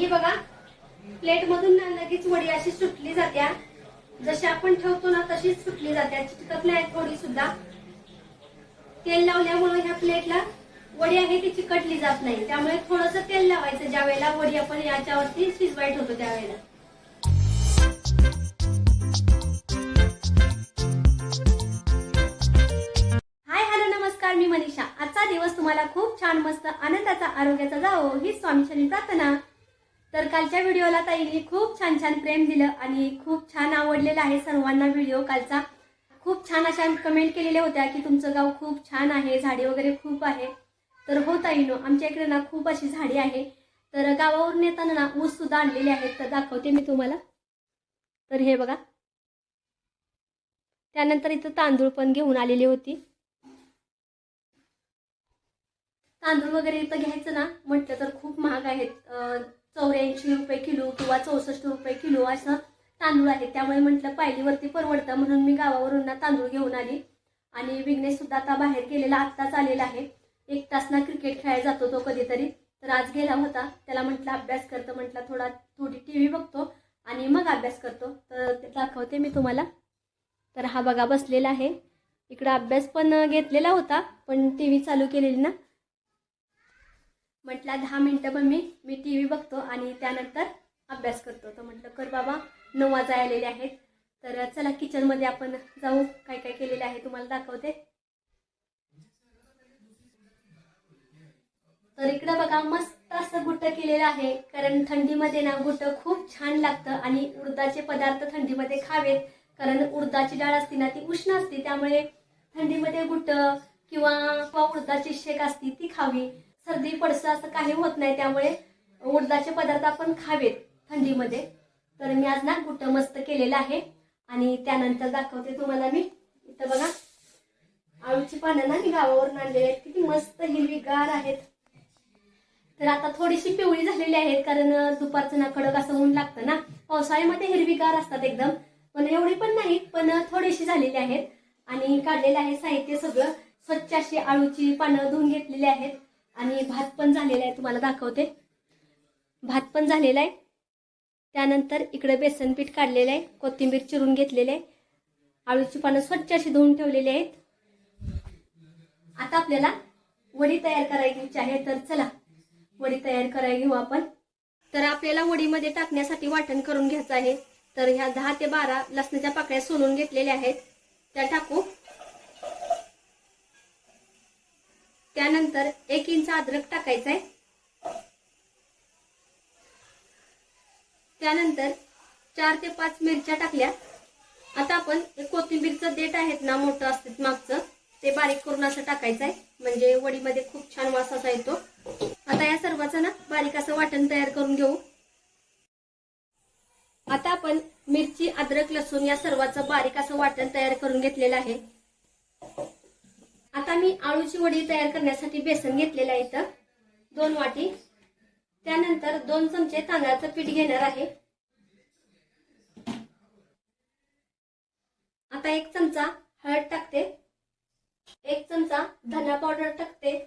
ही बघा प्लेट मधून ना लगेच वडी अशी सुटली जात्या. जशी आपण ठेवतो ना तशीच सुटली जात्या. चिकत नाही थोडी सुद्धा. तेल लावल्यामुळे ह्या प्लेटला वडी आहे ती चिकटली जात नाही. त्यामुळे थोडस तेल लावायचं. ज्या वेळेला वडी आपण याच्यावरती शिजवाय ठेवतो त्यावेळेला. हाय हॅलो नमस्कार. मी मनीषा. आजचा दिवस तुम्हाला खूप छान मस्त आनंदाचा आरोग्याचा जावो. ही स्वामीची प्रार्थना. तर कालच्या व्हिडिओला ताईंनी खूप छान छान प्रेम दिलं आणि खूप छान आवडलेला आहे सर्वांना व्हिडिओ कालचा. खूप छान अशा कमेंट केलेल्या होत्या की तुमचं गाव खूप छान आहे झाडे वगैरे खूप आहे. तर हो ताईनो आमच्या इकडे ना खूप अशी झाडी आहे. तर गावावरून येताना ना ऊस सुद्धा आणलेले आहेत तर दाखवते मी तुम्हाला. तर हे बघा. त्यानंतर इथं तांदूळ पण घेऊन आलेली होती. तांदूळ वगैरे इथं घ्यायचं ना म्हटलं तर खूप महाग आहेत. चौऱ्याऐंशी रुपये किलो किंवा चौसष्ट रुपये किलो असं तांदूळ आहे. त्यामुळे म्हटलं पायलीवरती परवडतं म्हणून मी गावावरून ना तांदूळ घेऊन आली. आणि विघ्नेश सुद्धा आता बाहेर गेलेला आत्ताच आलेला आहे. एक तास ना क्रिकेट खेळायला जातो तो कधीतरी. तर आज गेला होता. त्याला म्हटलं अभ्यास करतो म्हटलं थोडा थोडी टी व्ही बघतो आणि मग अभ्यास करतो. तर ते दाखवते मी तुम्हाला. तर हा बघा बसलेला आहे. इकडं अभ्यास पण घेतलेला होता पण टी व्ही चालू केलेली ना. म्हटलं दहा मिनटं पण मी मी टी व्ही बघतो आणि त्यानंतर अभ्यास करतो. तर म्हटलं कर बाबा नऊ वाजा आलेले आहेत. तर चला किचनमध्ये आपण जाऊ. काय काय केलेले आहे तुम्हाला दाखवते. तर इकडं बघा मस्त असं गुट्ट केलेलं आहे. कारण थंडीमध्ये ना गुट्ट खूप छान लागतं आणि उडदाचे पदार्थ थंडीमध्ये खावेत. कारण उडदाची डाळ असते ना ती उष्ण असते. त्यामुळे थंडीमध्ये गुट्ट किंवा किंवा उडदाची शेक असते ती खावी. सर्दी पडसं असं काही होत नाही त्यामुळे उडदाचे पदार्थ आपण खावेत थंडीमध्ये. तर मी आज ना गुट्ट मस्त केलेलं आहे आणि त्यानंतर दाखवते तुम्हाला मी. इथं बघा आळूची पानं ना मी गावावरून आणलेली आहेत. किती मस्त हिरवीगार आहेत. तर आता थोडीशी पिवळी झालेली आहेत कारण दुपारचं ना कडक असं ऊन लागतं ना. पावसाळ्यामध्ये हिरवीगार असतात एकदम. पण एवढी पण नाही पण थोडीशी झालेली आहेत. आणि काढलेलं आहे साहित्य सगळं. स्वच्छ अशी आळूची पानं धुवून घेतलेली आहेत. आणि भात पण झालेला आहे तुम्हाला दाखवते. भात पण झालेला आहे. त्यानंतर इकडे बेसन पीठ काढलेलं आहे कोथिंबीर चिरून घेतलेले आहे. आळूची पानं स्वच्छ अशी धुवून ठेवलेली आहेत. आता आपल्याला वडी तयार करायची आहे तर चला वडी तयार करायला घेऊ आपण. तर आपल्याला वडीमध्ये टाकण्यासाठी वाटण करून घ्यायचं आहे. तर ह्या दहा ते बारा लसणाच्या पाकळ्या सोलून घेतलेल्या आहेत. त्या टाकू. त्यानंतर एक इंच अद्रक टाकायचा आहे त्यानंतर चार ते पाच मिरच्या टाकल्या. आता आपण कोथिंबीरच कोथिंबीरचं देठ आहेत ना मोठं असते मागचं ते बारीक करून असं टाकायचं आहे म्हणजे वडीमध्ये खूप छान वास असा येतो. आता या सर्वाचं ना बारीक असं वाटण तयार करून घेऊ. आता आपण मिरची अद्रक लसूण या सर्वाचं बारीक असं वाटण तयार करून घेतलेलं आहे. आता मी आळूची वडी तयार करण्यासाठी बेसन घेतलेलं आहे इथं. दोन वाटी. त्यानंतर दोन चमचे तांदळाचं पीठ घेणार आहे. आता एक चमचा हळद टाकते. एक चमचा धना पावडर टाकते.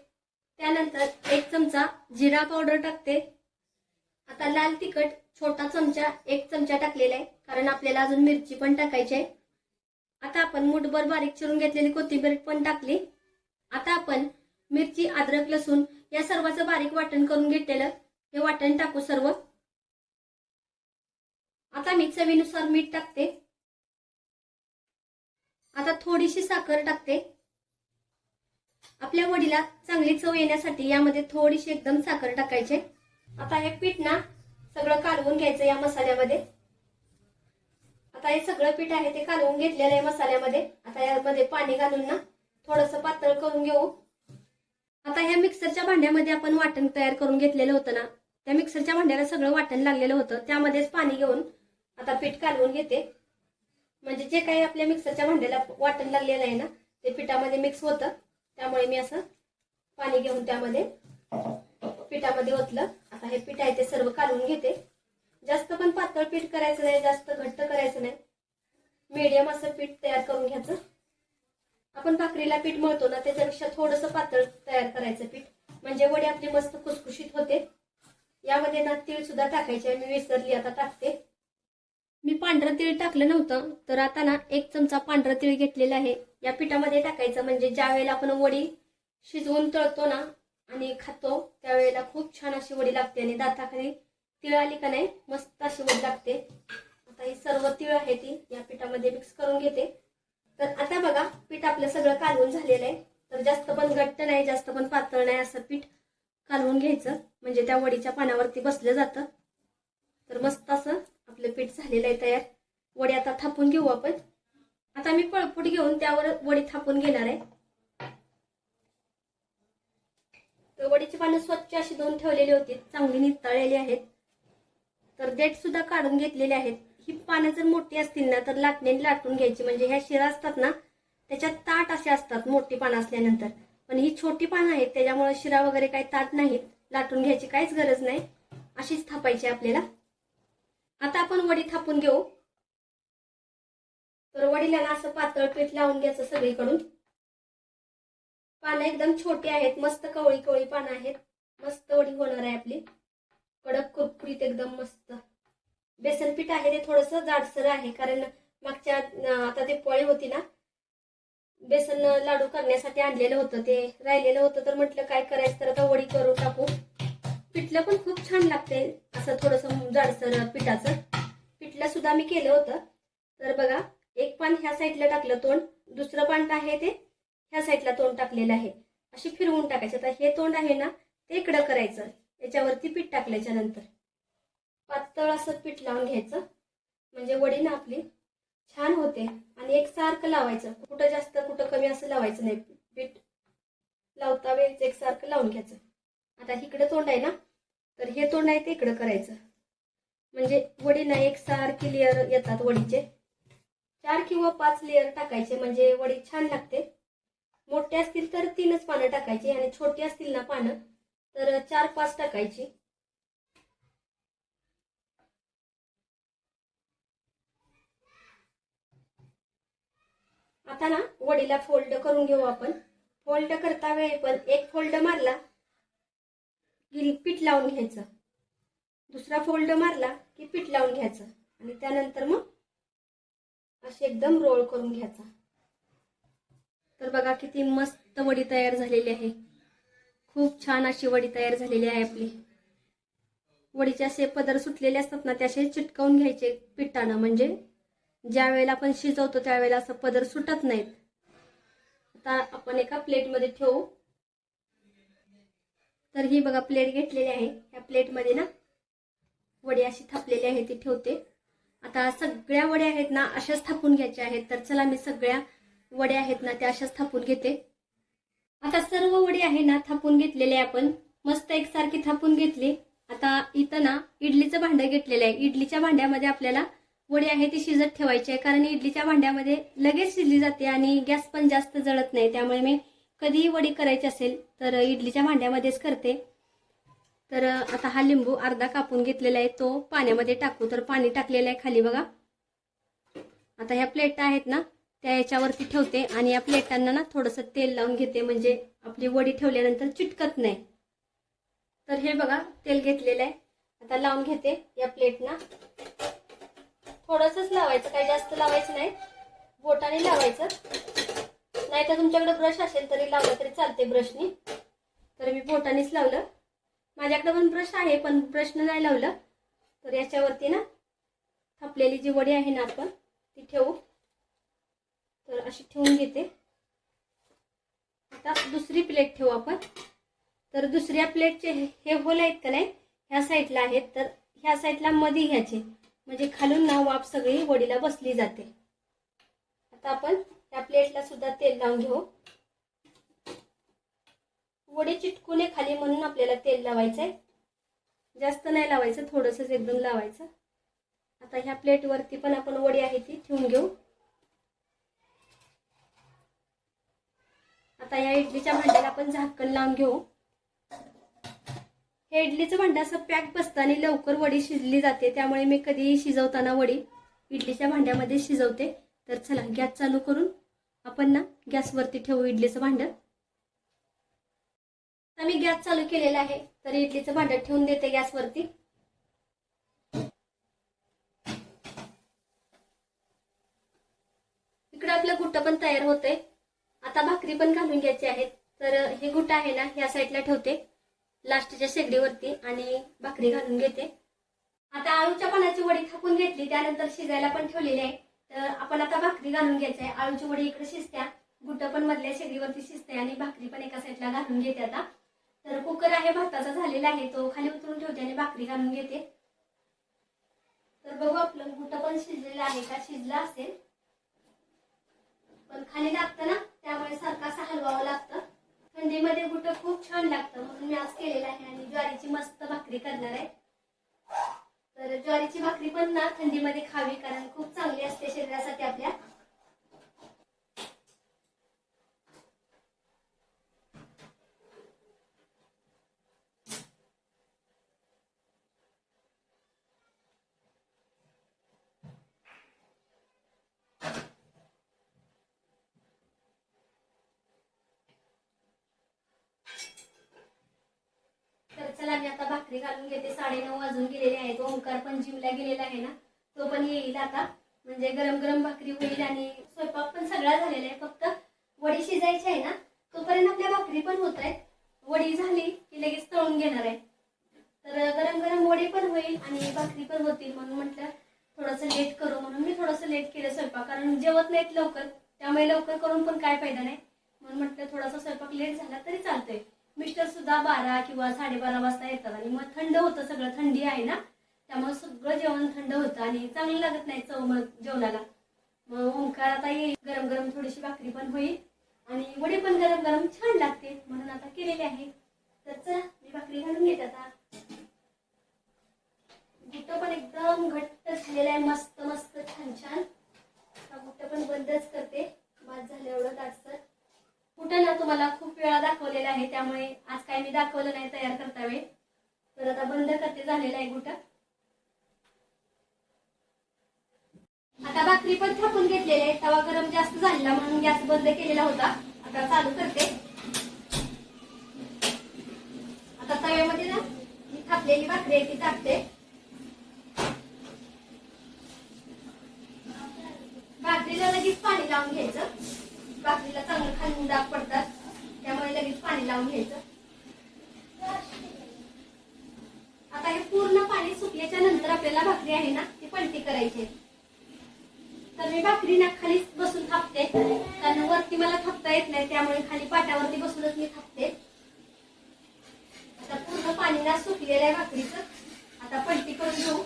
त्यानंतर एक चमचा जिरा पावडर टाकते. आता लाल तिखट छोटा चमचा एक चमचा टाकलेला आहे कारण आपल्याला अजून मिरची पण टाकायची आहे. आता आपण मुठभर बारीक चिरून घेतलेली कोथिंबीर पण टाकली. आता आपण मिरची अद्रक लसूण या सर्वाचं बारीक वाटण करून घेतलेलं. हे वाटण टाकू सर्व. आता मी चवीनुसार मीठ टाकते. आता थोडीशी साखर टाकते. आपल्या वडीला चांगली चव येण्यासाठी यामध्ये थोडीशी एकदम साखर टाकायचे. आता हे पीठ ना सगळं कालवून घ्यायचं या मसाल्यामध्ये. आता हे सगळं पीठ आहे ते कालवून घेतलेलं आहे मसाल्यामध्ये. आता यामध्ये पाणी घालून ना थोडस पातळ करून घेऊ. आता ह्या मिक्सरच्या भांड्यामध्ये आपण वाटण तयार करून घेतलेलं होतं ना त्या मिक्सरच्या भांड्याला सगळं वाटण लागलेलं होतं. त्यामध्येच पाणी घेऊन आता पीठ कालवून घेते. म्हणजे जे काही आपल्या मिक्सरच्या भांड्याला वाटण लागलेलं आहे ना ते पिठामध्ये मिक्स होतं. त्यामुळे मी असं पाणी घेऊन त्यामध्ये पिठामध्ये ओतलं. आता हे पीठ आहे ते सर्व काढून घेते. जास्त पण पातळ पीठ करायचं नाही जास्त घट्ट करायचं नाही. मीडियम असं पीठ तयार करून घ्यायचं. आपण भाकरीला पीठ मळतो ना त्याच्यापेक्षा थोडंसं पातळ तयार करायचं पीठ. म्हणजे वडी आपली मस्त खुसखुशीत होते. यामध्ये ना तीळ सुद्धा टाकायचे मी विसरली आता टाकते. मी पांढरं तीळ टाकलं नव्हतं तर आता ना एक चमचा पांढरं तीळ घेतलेला आहे. या पिठामध्ये टाकायचं म्हणजे ज्या वेळेला आपण वडी शिजवून तळतो ना आणि खातो त्यावेळेला खूप छान अशी वडी लागते आणि दाताखाली तीळ आली का नाही मस्त अशी वडी लागते. आता ही सर्व तीळ आहे ती या पिठामध्ये मिक्स करून घेते. तर आता बघा पीठ आपलं सगळं कालवून झालेलं आहे. तर जास्त पण घट्ट नाही जास्त पण पातळ नाही असं पीठ कालवून घ्यायचं. म्हणजे त्या वडीच्या पानावरती बसलं जातं. तर मस्त असं आपलं पीठ झालेलं आहे तयार. वडी आता थापून घेऊ आपण. आता मी पळपूट घेऊन त्यावर वडी थापून घेणार आहे. तर वडीची पानं स्वच्छ अशी धुवून ठेवलेली होती. चांगली नितळलेली आहेत. तर देठ सुद्धा काढून घेतलेले आहेत. ही पानं जर मोठी असतील ना तर लाटण्याने लाटून घ्यायची. म्हणजे ह्या शिरा असतात ना त्याच्यात ताट असे असतात मोठी पानं असल्यानंतर. पण ही छोटी पानं आहेत त्याच्यामुळे शिरा वगैरे काही ताट नाहीत लाटून घ्यायची काहीच गरज नाही. अशीच थापायची आपल्याला. आता आपण वडी थापून घेऊ. तर वडीला ना असं पातळ पीठ लावून घ्यायचं सगळीकडून. पानं एकदम छोटी आहेत मस्त कवळी कवळी पानं आहेत. मस्त वडी होणार आहे आपली. कडक कुरकुरीत एकदम मस्त. बेसन पीठ आहे ते थोडस जाडसर आहे कारण मागच्या आता ते पोळी होती ना बेसन लाडू करण्यासाठी आणलेलं होतं ते राहिलेलं होतं तर म्हटलं काय करायचं तर आता वडी करून टाकू. पिठलं पण खूप छान लागते असं थोडस जाडसर पिठाचं. पिठलं सुद्धा मी केलं होतं. तर बघा एक पान ह्या साईडला टाकलं तोंड दुसरं पान आहे ते ह्या साईडला तोंड टाकलेलं आहे. अशी फिरवून टाकायचं. आता हे तोंड आहे ना ते इकडं करायचं. याच्यावरती पीठ टाकल्याच्या नंतर. पातळ असं पीठ लावून घ्यायचं. म्हणजे वडी ना आपली छान होते. आणि एक सारखं लावायचं. कुठं जास्त कुठं कमी असं लावायचं नाही. पीठ लावता वेळेस एक सारखं लावून घ्यायचं. आता इकडं तोंड आहे ना? तर हे तोंड आहे ते इकडं करायचं. म्हणजे वडी ना एक सारखी लेअर येतात वडीचे. चार किंवा पाच लेअर टाकायचे. म्हणजे वडी छान लागते. मोठे असतील तर तीनच पानं टाकायची आणि छोटी असतील ना पानं तर चार पाच टाकायची. आता ना वडीला फोल्ड करून घेऊ आपण. फोल्ड करता वेळी पण एक फोल्ड मारला की पीठ लावून घ्यायचं. दुसरा फोल्ड मारला की पीठ लावून घ्यायचं. आणि त्यानंतर मग अशी एकदम रोल करून घ्यायचा. तर बघा किती मस्त वडी तयार झालेली आहे. खूप छान अशी वडी तयार झालेली आहे आपली. वडीचे असे पदर सुटलेले असतात ना ते असे चिटकवून घ्यायचे पिठानं. म्हणजे ज्या वेळेला आपण शिजवतो त्यावेळेला असं पदर सुटत नाहीत. आता आपण एका प्लेटमध्ये ठेवू. तर ही बघा प्लेट घेतलेली आहे. या प्लेटमध्ये ना वडी अशी थापलेली आहे ती ठेवते. आता सगळ्या वड्या आहेत ना अशाच थापून घ्यायच्या आहेत. तर चला मी सगळ्या वड्या आहेत ना त्या अशाच थापून घेते. आता सर्व वडी आहे ना थापून घेतलेले आपण. मस्त एकसारखी थापून घेतली. आता इथं ना इडलीचं भांडं घेतलेलं आहे. इडलीच्या भांड्यामध्ये आपल्याला वडी आहे ती शिजत ठेवायची आहे कारण इडलीच्या भांड्यामध्ये लगेच शिजली जाते आणि गॅस पण जास्त जळत नाही. त्यामुळे मी कधीही वडी करायची असेल तर इडलीच्या भांड्यामध्येच करते. तर आता हा लिंबू अर्धा कापून घेतलेला आहे तो पाण्यामध्ये टाकू. तर पाणी टाकलेलं आहे खाली बघा. आता ह्या प्लेट आहेत ना त्या याच्यावरती ठेवते आणि या प्लेटांना ना थोडंसं तेल लावून घेते म्हणजे आपली वडी ठेवल्यानंतर चिटकत नाही. तर हे बघा तेल घेतलेलं आहे. आता लावून घेते या प्लेटना. थोडंसंच लावायचं काही जास्त लावायचं नाही. बोटाने लावायचं. नाही तर तुमच्याकडे ब्रश असेल तरी लावलं तरी चालते ब्रशनी तर मी बोटानेच लावलं. माझ्याकडे पण ब्रश आहे पण ब्रशनं नाही लावलं. तर याच्यावरती ना थापलेली जी वडी आहे ना आपण ती ठेवू. तर अशी ठेवून घेते. आता दुसरी प्लेट ठेवू आपण. तर दुसऱ्या प्लेटचे हे होल आहेत का नाही? ह्या साईडला आहेत. तर ह्या साईडला मध्ये घ्यायचे. म्हणजे खालून ना वाफ सगळी वडीला बसली जाते. आता आपण त्या प्लेटला सुद्धा तेल लावून घेऊ. वडी चिटकू नये खाली म्हणून आपल्याला तेल लावायचंय. जास्त नाही लावायचं थोडंसंच एकदम लावायचं. आता ह्या प्लेटवरती पण आपण वडी आहे ती ठेवून घेऊ. आता या इडलीच्या भांड्याला आपण झाकण लावून घेऊ. हे इडलीचं भांडं असं पॅक बसतं आणि लवकर वडी शिजली जाते. त्यामुळे मी कधीही शिजवताना वडी इडलीच्या भांड्यामध्ये शिजवते. तर चला गॅस चालू करून आपण ना गॅसवरती ठेवू इडलीचं भांडं. आता मी गॅस चालू केलेला आहे तर इडलीचं भांडं ठेवून देते गॅसवरती. इकडे आपलं गुट्ट पण तयार होतंय. आता भाकरी पण घालून घ्यायची आहेत. तर हे गुट्ट आहे ना ह्या साईडला ठेवते. लास्टच्या शेगडीवरती आणि भाकरी घालून घेते. आता आळूच्या पानाची वडी थापून घेतली त्यानंतर शिजायला पण ठेवलेली आहे. तर आपण आता भाकरी घालून घ्यायचं आहे आळूची वडी इकडे शिजत्या गुट पण मधल्या शेगडीवरती शिजते आणि भाकरी पण एका साईडला घालून घेते आता. तर कुकर आहे भाताचा झालेला आहे. तो खाली उतरून ठेवते आणि भाकरी घालून घेते. तर बघू आपलं गुट पण शिजलेलं आहे का? शिजला असेल. पण खाली लागतं ना त्यामुळे सारखा असा हलवावा लागतो. थंडीमध्ये कुठं खूप छान लागतं. म्हणून मी आज केलेलं आहे आणि ज्वारीची मस्त भाकरी करणार आहे. तर ज्वारीची भाकरी पण ना थंडीमध्ये खावी कारण खूप चांगली असते शरीरासाठी आपल्या तर चला मी आता भाकरी घालून घेते साडेनऊ वाजून गेलेले आहेत. ओंकार पण जिमला गेलेला आहे ना तो पण येईल आता. म्हणजे गरम गरम भाकरी होईल आणि स्वयंपाक पण सगळा झालेला आहे. फक्त वडी शिजायची आहे ना तोपर्यंत आपल्या भाकरी पण होत आहेत. वडी झाली की लगेच तळून घेणार आहे. तर गरम गरम वडी पण होईल आणि भाकरी पण होतील म्हणून म्हटलं थोडंसं लेट करू म्हणून मी थोडंसं लेट केलं स्वयंपाक. कारण जेवत नाहीत लवकर त्यामुळे लवकर करून पण काय फायदा नाही. म्हणून म्हटलं थोडासा स्वयंपाक लेट झाला तरी चालतोय. मिस्टर सुद्धा बारा किंवा साडेबारा वाजता येतात आणि मग थंड होतं सगळं थंडी आहे ना त्यामुळे सगळं जेवण थंड होतं आणि चांगलं लागत नाही चव मग जेवणाला. मग ओंकार आता येईल गरम गरम थोडीशी भाकरी पण होईल आणि वडी पण गरम गरम छान लागते म्हणून आता केलेली आहे. तर चला मी भाकरी घालून घेत आता. गुट्ट पण एकदम घट्ट झालेला आहे मस्त मस्त छान छान हा गुट्ट पण बंदच करते बाद झालं एवढं दाटसर कुठं ना तुम्हाला खूप वेळा दाखवलेला आहे त्यामुळे आज काय मी दाखवलं नाही तयार करता वेळ. तर आता बंद करते झालेला आहे गुटा. आता भाकरी पण थापून घेतलेली आहे तवा गरम जास्त झालेला म्हणून गॅस बंद केलेला होता. आता चालू करते. आता तव्यामध्ये ना मी थापलेली भाकरी आहे ती टाकते. भाकरीला लगेच पाणी लावून घ्यायचं. भाकरीला चांगलं खालून डाग पडतात. पाणी लावून घ्यायचं. आता हे पूर्ण पाणी सुकल्याच्या नंतर आपल्याला भाकरी आहे ना ती पलटी करायची आहे. तर मी भाकरी ना खालीच बसून थापते. कारण वरती मला थापता येत नाही त्यामुळे खाली पाट्यावरती बसूनच मी थापते. आता पूर्ण पाणी ना सुकलेलं आहे भाकरीचं. आता पलटी करून घेऊ.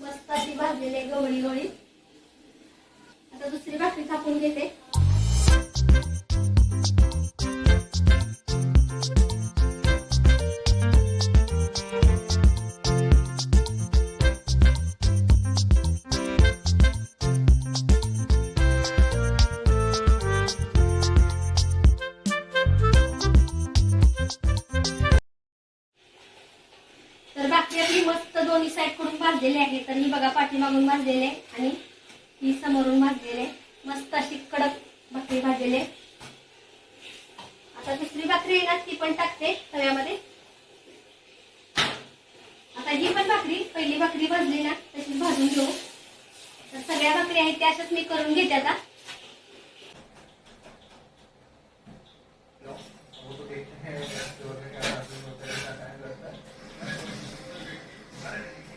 मस्त अशी भाजलेली गवळी गवळी तर दुसरी भाकरी थापून घेते. तर बाकी आपली मस्त दोन्ही साईड करून भाजलेली आहे. तर ही बघा पाठीमागून भाजलेले आहे ही समोरून भाजलेले मस्त अशी कडक भाकरी भाजलेले आता दुसरी भाकरी आहे ना ती पण टाकते तव्यामध्ये आता ही पण भाकरी पहिली भाकरी भाजली ना तशीच भाजून घेऊ. तर सगळ्या भाकरी आहेत त्या अशाच मी करून घेते आता.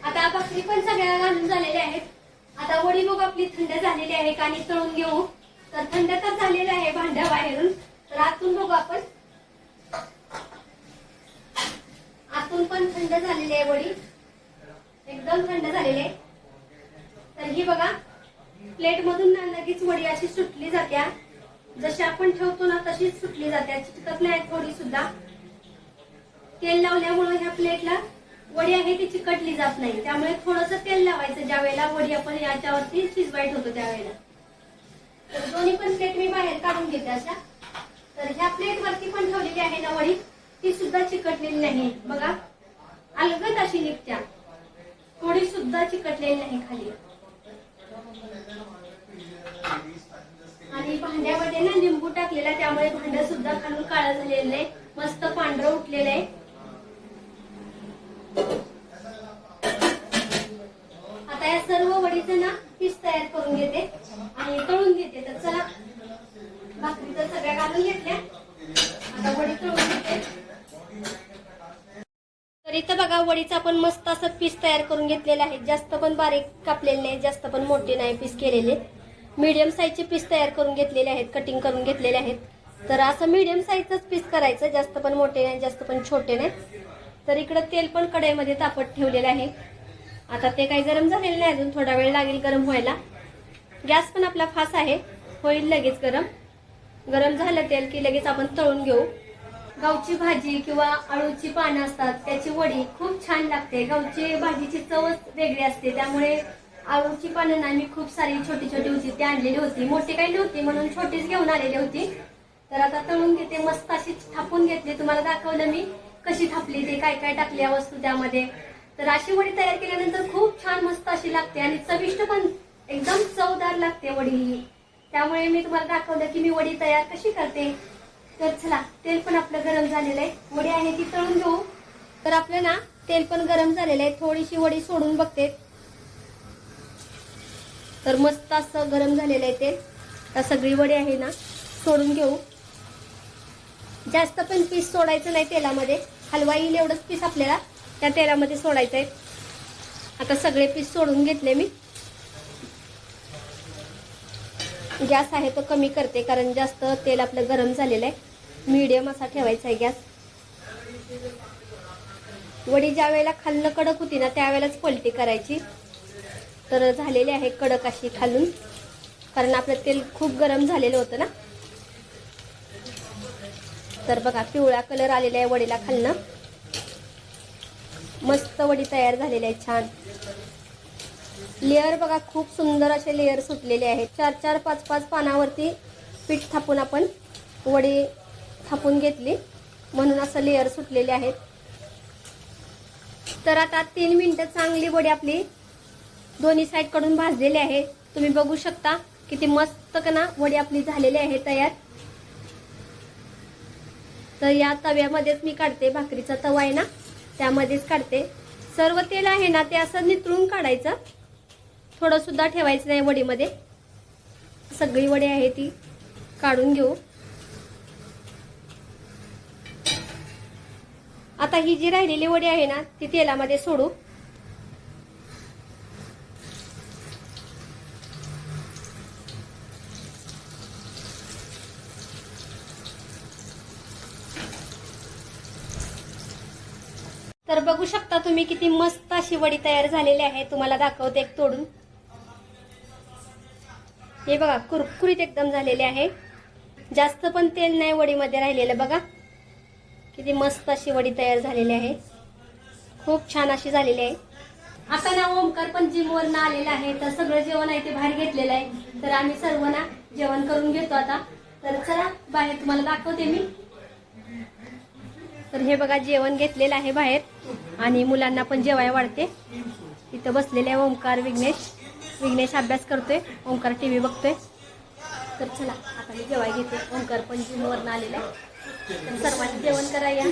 आता भाकरी पण सगळ्या घालून झालेल्या आहेत. आता वडी बघ आपली थंड झालेली आहे आणि तळून घेऊ. तर थंड तर झालेलं आहे भांड्या बाहेरून तर आतून बघू आपण. आतून पण थंड झालेली आहे वडी. एकदम थंड झालेले तर ही बघा प्लेट मधून ना लगेच वडी अशी सुटली जात्या. जशी आपण ठेवतो ना तशीच सुटली जात्या. चिकत नाही थोडी सुद्धा. तेल लावल्यामुळे ह्या प्लेटला वडी आहे ती चिकटली जात नाही. त्यामुळे थोडस तेल लावायचं. ज्या वेळेला वडी आपण याच्यावरती शिजवायच होतो त्यावेळेला. तर दोन्ही पण प्लेट मी बाहेर काढून घेते अशा. तर ह्या प्लेट वरती पण ठेवलेली आहे ना वडी ती सुद्धा चिकटलेली नाही. बघा अलगद अशी निघत्या. थोडी सुद्धा चिकटलेली नाही खाली. आणि भांड्यामध्ये ना लिंबू टाकलेला आहे, त्यामुळे भांड सुद्धा खालून काळं झालेलं आहे. मस्त पांढरं उठलेलं आहे आता या सर्व वडीचं ना पीस तयार करून घेते आणि तळून घेते तर चला भाकरी तर सगळ्या घालून घेतल्या आता वडी तळून घेते तर इथं बघा वडीचा पण मस्त असं पीस तयार करून घेतलेले आहे. जास्त पण बारीक कापलेले नाही जास्त पण मोठे नाही पीस केलेले. मीडियम साईजचे पीस तयार करून घेतलेले आहेत कटिंग करून घेतलेले आहेत. तर असं मीडियम साईजचंच पीस करायचं जास्त पण मोठे नाही जास्त पण छोटे नाही. तर इकडं तेल पण कढईमध्ये तापत ठेवलेलं आहे. आता ते काही गरम झालेलं नाही अजून थोडा वेळ लागेल गरम व्हायला. गॅस पण आपला फास आहे होईल लगेच गरम. गरम झालं तेल की लगेच आपण तळून घेऊ. गावची भाजी किंवा अळूची पानं असतात त्याची वडी खूप छान लागते. गावची भाजीची चवच वेगळी असते त्यामुळे अळूची पानं ना मी खूप सारी छोटी छोटी होती ती आणलेली होती. मोठी काही नव्हती म्हणून छोटीच घेऊन आलेली होती. तर आता तळून घेते मस्त अशी थापून घेतली तुम्हाला दाखवलं मी कशी थापली ते काय काय टाकल्या वस्तू त्यामध्ये. तर अशी वडी तयार केल्यानंतर खूप छान मस्त अशी लागते आणि चविष्ट पण एकदम चवदार लागते वडी ही. त्यामुळे मी तुम्हाला दाखवलं की मी वडी तयार कशी करते. तर चला तेल पण आपलं गरम झालेलं आहे. वडी आहे ती तळून घेऊ. तर आपलं ना तेल पण गरम झालेलं आहे. थोडीशी वडी सोडून बघते. तर मस्त असं गरम झालेलं आहे तेल. तर सगळी वडी आहे ना सोडून घेऊ. जास्त पण पीस सोडायचं नाही तेलामध्ये. हलवा येईल एवढंच पीस आपल्याला त्या तेलामध्ये सोडायचं आहे आता सगळे पीस सोडून घेतले मी. गॅस आहे तो कमी करते कारण जास्त तेल आपलं गरम झालेलं आहे. मीडियम असा ठेवायचा आहे गॅस. वडी ज्या वेळेला खाल्लं कडक होती ना त्यावेळेलाच पलटी करायची. तर झालेली आहे कडक अशी खालून कारण आपलं तेल खूप गरम झालेलं होतं ना. तर बघा पिवळा कलर आलेला आहे वडीला खालनं. मस्त वडी तयार झालेली आहे छान. लेअर बघा खूप सुंदर असे लेअर सुटलेले आहेत. चार चार पाच पाच पानावरती पीठ थापून आपण वडी थापून घेतली. म्हणून असं लेअर सुटलेले आहेत. तर आता तीन मिनटं चांगली वडी आपली दोन्ही साईडकडून भाजलेली आहे. तुम्ही बघू शकता किती मस्त कना ना वडी आपली झालेली आहे तयार. तर या तव्यामध्येच मी काढते भाकरीचा तवा आहे ना त्यामध्येच काढते. सर्व तेल आहे ना ते असं नितळून काढायचं. थोडंसुद्धा ठेवायचं नाही वडीमध्ये. सगळी वडी आहे ती काढून घेऊ. आता ही जी राहिलेली वडी आहे ना ती तेलामध्ये सोडू. तर बघू शकता तुम्ही किती मस्त अशी वडी तयार झालेली आहे. तुम्हाला दाखवते एक तोडून. हे बघा कुरकुरीत एकदम झालेले आहे. जास्त पण तेल नाही वडीमध्ये राहिलेलं बघा. किती मस्त अशी वडी तयार झालेली आहे. खूप छान अशी झालेली आहे. आता ना ओमकार पण जिमवरनं आलेला आहे. तर सगळं जेवण आहे ते बाहेर घेतलेलं आहे. तर आम्ही सर्व ना जेवण करून घेतो आता. तर चला बाहेर तुम्हाला दाखवते मी. तर हे बघा जेवण घेतलेलं आहे बाहेर. आणि मुलांना पण जेवाय वाढते. इथं बसलेले आहे ओमकार विघ्नेश. विघ्नेश अभ्यास करतोय ओंकार टी व्ही बघतोय. तर चला आता मी जेवाय घेते. ओंकार पण जिमवरनं आलेला आहे. तर सर्वांनी जेवण करा या.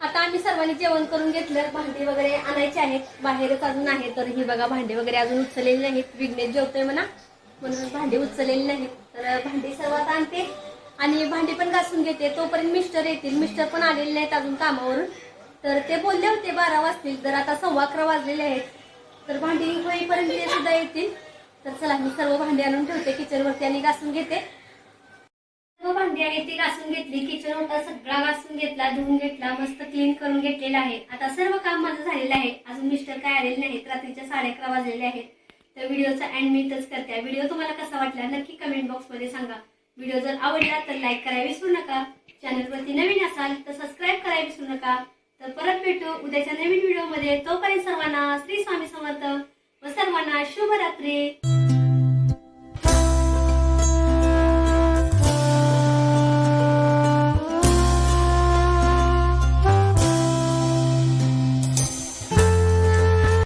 आता आम्ही सर्वांनी जेवण करून घेतलं. भांडे वगैरे आणायची आहेत. बाहेरच अजून आहे तर ही बघा भांडे वगैरे अजून उचललेली नाहीत. विघ्नेश जेवतोय म्हणा. म्हणून भांडी उचललेली नाही तर भांडी सर्वात आणते. आणि भांडी पण घासून घेते. तोपर्यंत मिस्टर येतील. मिस्टर पण आलेले नाहीत अजून कामावरून. तर ते बोलले होते बारा वाजतील. तर आता सव्वा अकरा वाजलेले आहेत. तर भांडी होईपर्यंत ते सुद्धा येतील. तर चला मी सर्व भांडी आणून ठेवते. किचनवरती आणि घासून घेते. सर्व भांडी आहे ती घासून घेतली. किचन होता सगळा घासून घेतला धुवून घेतला मस्त क्लीन करून घेतलेला आहे. आता सर्व काम माझं झालेलं आहे. अजून मिस्टर काय आलेले नाहीत. रात्रीच्या साडे अकरा वाजलेले आहेत. तर व्हिडिओचा एंड मी इथंच करते. व्हिडिओ तुम्हाला कसा वाटला नक्की कमेंट बॉक्समध्ये सांगा. व्हिडिओ जर आवडला तर लाईक करायला विसरू नका. चॅनलवरती नवीन असाल तर सबस्क्राईब करायला विसरू नका. तर परत भेटू उद्याच्या नवीन व्हिडिओमध्ये. तोपर्यंत सर्वांना श्री स्वामी समर्थ व सर्वांना शुभरात्री.